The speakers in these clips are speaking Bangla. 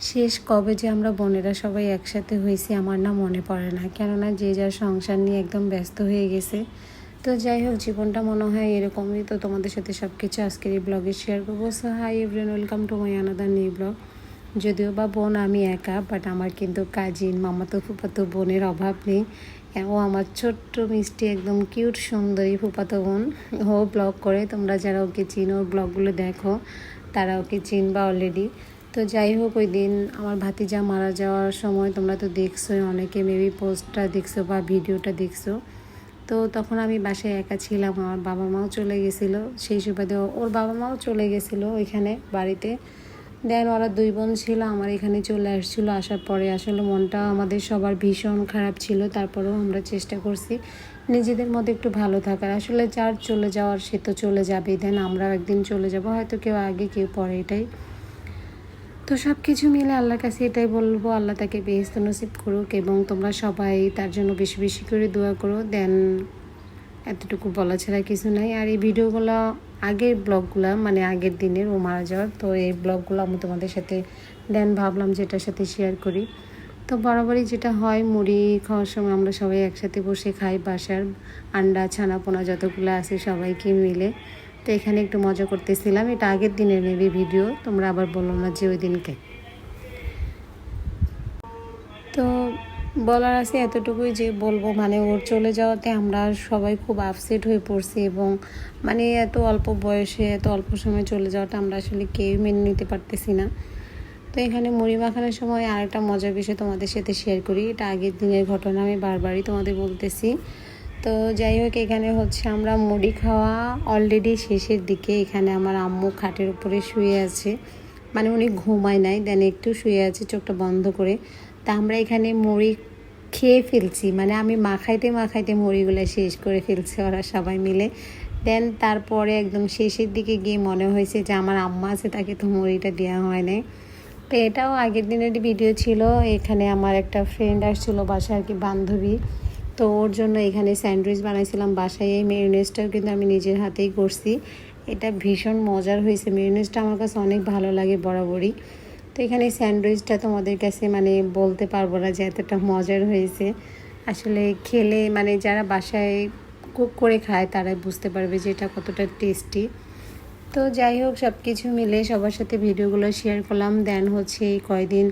শেষ কবে যে আমরা বোনেরা সবাই একসাথে হয়েছি আমার না মনে পড়ে না। কেননা যে যার সংসার নিয়ে একদম ব্যস্ত হয়ে গেছে। তো যাই হোক, জীবনটা মনে হয় এরকমই। তো তোমাদের সাথে সব কিছু আজকের এই ব্লগে শেয়ার করব। So hi everyone welcome to my another new blog যদিও বা বোন, আমি একা বাট আমার কিন্তু কাজিন মামাতো ফুপাতো বোনের অভাব নেই। ও আমার ছোট্ট, মিষ্টি, একদম কিউট সুন্দরী ফুপাতো বোন। ও ব্লগ করে। তোমরা যারা ওকে চিনো ব্লগগুলো দেখো, তারা ওকে চিনবা অলরেডি তো যাই হোক, ওই দিন আমার ভাতিজা মারা যাওয়ার সময় তোমরা তো দেখছোই অনেকে মেবি পোস্টটা দেখছ বা ভিডিওটা দেখছ। তো তখন আমি বাসায় একা ছিলাম, আমার বাবা মাও চলে গেছিল। সেই সুবাদে ওর বাবা মাও চলে গেছিল ওইখানে বাড়িতে। দেন ওরা দুই বোন ছিল, আমার এখানে চলে আসছিল, আসার পরে আসলে মনটা আমাদের সবার ভীষণ খারাপ ছিল, তারপরেও আমরা চেষ্টা করছি নিজেদের মধ্যে একটু ভালো থাকার। আসলে যার চলে যাওয়ার, সে তো চলে যাবেই। দেন আমরাও একদিন চলে যাব, হয়তো কেউ আগে, কেউ পরে এটাই তো সব কিছু মিলে আল্লাহর কাছে এটাই বলব, আল্লাহ তাকে বেহস্ত নসিব করুক এবং তোমরা সবাই তার জন্য বেশি বেশি করে দোয়া করো। দেন এতটুকু বলা ছাড়া কিছু নাই। আর এই ভিডিওগুলো আগের ব্লগগুলো মানে আগের দিনের ও মারা যাওয়ার, তো এই ব্লগগুলো আমি তোমাদের সাথে, দেন ভাবলাম যেটার সাথে শেয়ার করি। তো বরাবরই যেটা হয়, মুড়ি খাওয়ার সময় আমরা সবাই একসাথে বসে খাই, বাসার আন্ডা ছানা পোনা যতগুলো আছে সবাইকে মিলে। তো এখানে একটু মজা করতেছিলাম। এটা আগের দিনের মেবি ভিডিও তোমরা আবার বলো না যে ওই দিনকে। তো বলার আছে এতটুকুই যে বলব মানে ওর চলে যাওয়াতে আমরা সবাই খুব আপসেট হয়ে পড়ছি এবং মানে এত অল্প বয়সে, এত অল্প সময় চলে যাওয়াটা আমরা আসলে কেউ মেনে নিতে পারতেছি না। তো এখানে মুড়ি মাখানোর সময় আরেকটা মজার বিষয় তোমাদের সাথে শেয়ার করি। এটা আগের দিনের ঘটনা, আমি বারবারই তোমাদের বলতেছি। তো যাই হোক এখানে হচ্ছে আমরা মুড়ি খাওয়া অলরেডি শেষের দিকে। এখানে আমার আম্মু খাটের উপরে শুয়ে আছে। মানে উনি ঘুমায় নাই, দেন একটু শুয়ে আছে, চোখটা বন্ধ করে। তা আমরা এখানে মুড়ি খেয়ে ফেলছি। মানে আমি মাখাইতে মাখাইতে মুড়িগুলো শেষ করে ফেলছি ওরা সবাই মিলে। দেন তারপরে একদম শেষের দিকে গিয়ে মনে হয়েছে যে আমার আম্মা আছে, তাকে তো মুড়িটা দেওয়া হয় নাই। তো এটাও আগের দিনের ভিডিও ছিল। এখানে আমার একটা ফ্রেন্ড আসছিল বাসায় আর কি বান্ধবী। তো ওর জন্য এখানে স্যান্ডউইচ বানাইছিলাম। বাসায় এই মেরিনেজটাও কিন্তু আমি নিজের হাতেই করছি। এটা ভীষণ মজার হয়েছে। মেরিনেজটা আমার কাছে অনেক ভালো লাগে বরাবরই। তো এখানে স্যান্ডউইচটা তোমাদের কাছে মানে বলতে পারব না যে এতটা মজার হয়েছে। আসলে খেলে মানে যারা বাসায় কুক করে খায় তারাই বুঝতে পারবে যে এটা কতটা টেস্টি তো যাই হোক সব কিছু মিলে সবার সাথে ভিডিওগুলো শেয়ার করলাম। দেন হচ্ছে এই কয়দিন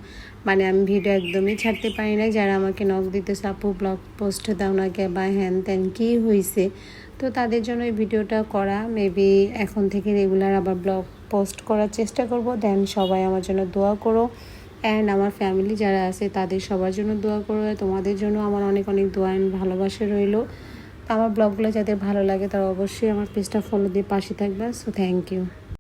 মানে আমি ভিডিও একদমই ছাড়তে পারি না যারা আমাকে নখ দিতে সাপু ব্লগ পোস্ট দাও না কে? বা হ্যান ত্যান কী হয়েছে তো তাদের জন্য এই ভিডিওটা করা। মেবি এখন থেকে রেগুলার আবার ব্লগ পোস্ট করার চেষ্টা করব। দেন সবাই আমার জন্য দোয়া করো। অ্যান্ড আমার ফ্যামিলি যারা আছে, তাদের সবার জন্য দোয়া করো। তোমাদের জন্য আমার অনেক অনেক দোয়া অ্যান্ড ভালোবাসা রইল। আমার ব্লগগুলো যাদের ভালো লাগে তারা অবশ্যই আমার পেজটা ফলো দিয়ে পাশে থাকবে সো থ্যাংক ইউ